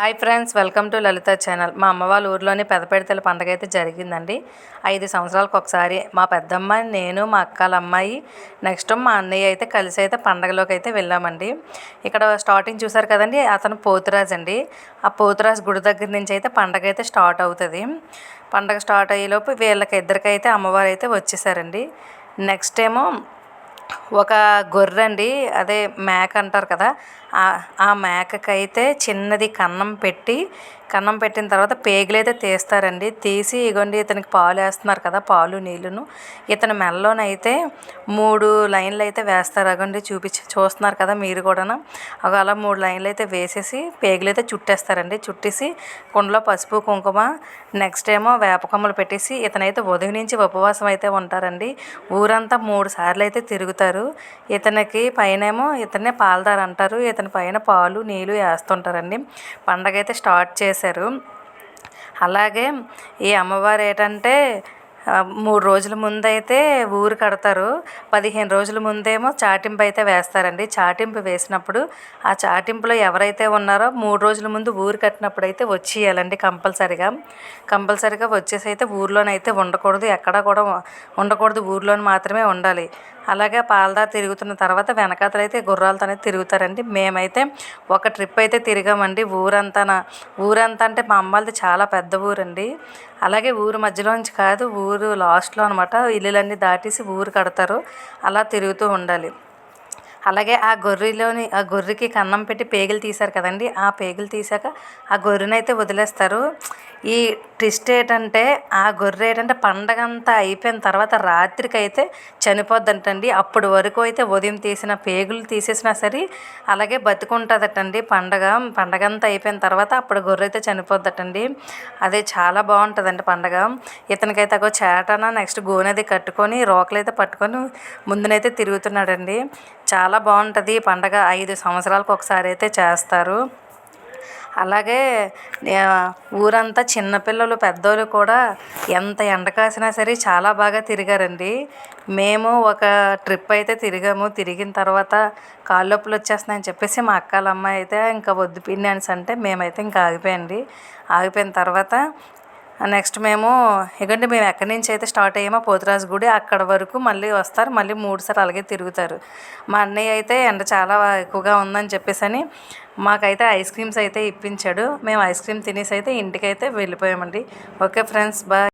Hi friends welcome to Lalitha channel. మా అమ్మ వాళ్ళ ఊర్లోని పెదపెడతల పండగ అయితే జరిగిందండి. ఐదు సంవత్సరాలకు ఒకసారి మా పెద్దమ్మ నేను మా అక్కల అమ్మాయి నెక్స్ట్ మా అన్నయ్య అయితే కలిసి అయితే పండగలోకి అయితే వెళ్ళామండి. ఇక్కడ స్టార్టింగ్ చూసారు కదండి అతను పోతురాజు అండి. ఆ పోతురాజు గుడి దగ్గర నుంచి అయితే పండగ అయితే స్టార్ట్ అవుతుంది. పండగ స్టార్ట్ అయ్యేలోపు వీళ్ళకి ఇద్దరికైతే అమ్మవారు అయితే వచ్చేసారండి. నెక్స్ట్ ఏమో ఒక గొర్రె అండి అదే మేక అంటారు కదా ఆ మేకకైతే చిన్నది కన్నం పెట్టి కన్నం పెట్టిన తర్వాత పేగులు అయితే తీస్తారండి. తీసి ఇగోండి ఇతనికి పాలు వేస్తున్నారు కదా పాలు నీళ్ళును. ఇతని మెల్లలోనైతే మూడు లైన్లు అయితే వేస్తారు. అగండి చూపించి చూస్తున్నారు కదా మీరు కూడాను. ఒక అలా మూడు లైన్లు అయితే వేసేసి పేగులు అయితే చుట్టేస్తారండి. చుట్టేసి కుండలో పసుపు కుంకుమ నెక్స్ట్ ఏమో వేపకొమ్మలు పెట్టేసి ఇతనైతే ఉదయం నుంచి ఉపవాసం అయితే ఉంటారండి. ఊరంతా మూడు సార్లు అయితే తిరుగుతారు. ఇతనికి పైనేమో ఇతనే పాలదారు అంటారు ఇతను అతని పైన పాలు నీళ్ళు వేస్తుంటారండి. పండగ అయితే స్టార్ట్ చేశారు. అలాగే ఈ అమ్మవారు ఏంటంటే మూడు రోజుల ముందైతే ఊరు కడతారు. పదిహేను రోజుల ముందేమో చాటింపు అయితే వేస్తారండి. చాటింపు వేసినప్పుడు ఆ చాటింపులో ఎవరైతే ఉన్నారో మూడు రోజుల ముందు ఊరు కట్టినప్పుడు అయితే వచ్చేయాలండి కంపల్సరిగా. కంపల్సరిగా వచ్చేసి అయితే ఊర్లోనైతే ఉండకూడదు. ఎక్కడ కూడా ఉండకూడదు. ఊర్లోని మాత్రమే ఉండాలి. అలాగే పాలదా తిరుగుతున్న తర్వాత వెనకాతలు అయితే తిరుగుతారండి. మేమైతే ఒక ట్రిప్ అయితే తిరిగామండి. ఊరంతా ఊరంతా అంటే మా అమ్మది చాలా పెద్ద ఊరండి. అలాగే ఊరు మధ్యలోంచి కాదు ఊరు ఊరు లాస్ట్లో అనమాట ఇల్లులన్నీ దాటేసి ఊరు కడతారు. అలా తిరుగుతూ ఉండాలి. అలాగే ఆ గొర్రెలోని ఆ గొర్రెకి కన్నం పెట్టి పేగులు తీశారు కదండి. ఆ పేగులు తీసాక ఆ గొర్రెనైతే వదిలేస్తారు. ఈ ట్విస్ట్ ఏంటంటే ఆ గొర్రె ఏంటంటే పండగ అంతా అయిపోయిన తర్వాత రాత్రికి అయితే చనిపోద్దంటండి. అప్పటి వరకు అయితే ఉదయం తీసిన పేగులు తీసేసినా సరే అలాగే బతుకుంటుందటండి పండగ. పండగ అంతా అయిపోయిన తర్వాత అప్పుడు గొర్రె అయితే చనిపోద్దటండి. అదే చాలా బాగుంటుందండి పండగ. ఇతనికైతే ఒక చేటన నెక్స్ట్ గోనది కట్టుకొని రోకలైతే పట్టుకొని ముందునైతే తిరుగుతున్నాడండి. చాలా బాగుంటుంది పండగ. ఐదు సంవత్సరాలకు ఒకసారి అయితే చేస్తారు. అలాగే ఊరంతా చిన్నపిల్లలు పెద్దోళ్ళు కూడా ఎంత ఎండ కాసినా సరే చాలా బాగా తిరిగారండి. మేము ఒక ట్రిప్ అయితే తిరిగాము. తిరిగిన తర్వాత కాళ్ళు నొప్పులు వచ్చేస్తున్నాయని చెప్పేసి మా అక్కల అమ్మాయి అయితే ఇంకా వద్దు పిన్ని అనేసి అంటే మేమైతే ఇంకా ఆగిపోయండి ఆగిపోయిన తర్వాత నెక్స్ట్ మేము ఎందుకంటే మేము ఎక్కడి నుంచి అయితే స్టార్ట్ అయ్యామో పోతురాజు గుడి అక్కడ వరకు మళ్ళీ వస్తారు మళ్ళీ మూడు సార్లు అలాగే తిరుగుతారు. మా అన్నయ్య అయితే ఎండ చాలా ఎక్కువగా ఉందని చెప్పేసి అని మాకైతే ఐస్ క్రీమ్స్ అయితే ఇప్పించాడు. మేము ఐస్ క్రీమ్ తినేసి అయితే ఇంటికైతే వెళ్ళిపోయామండి. Okay friends bye.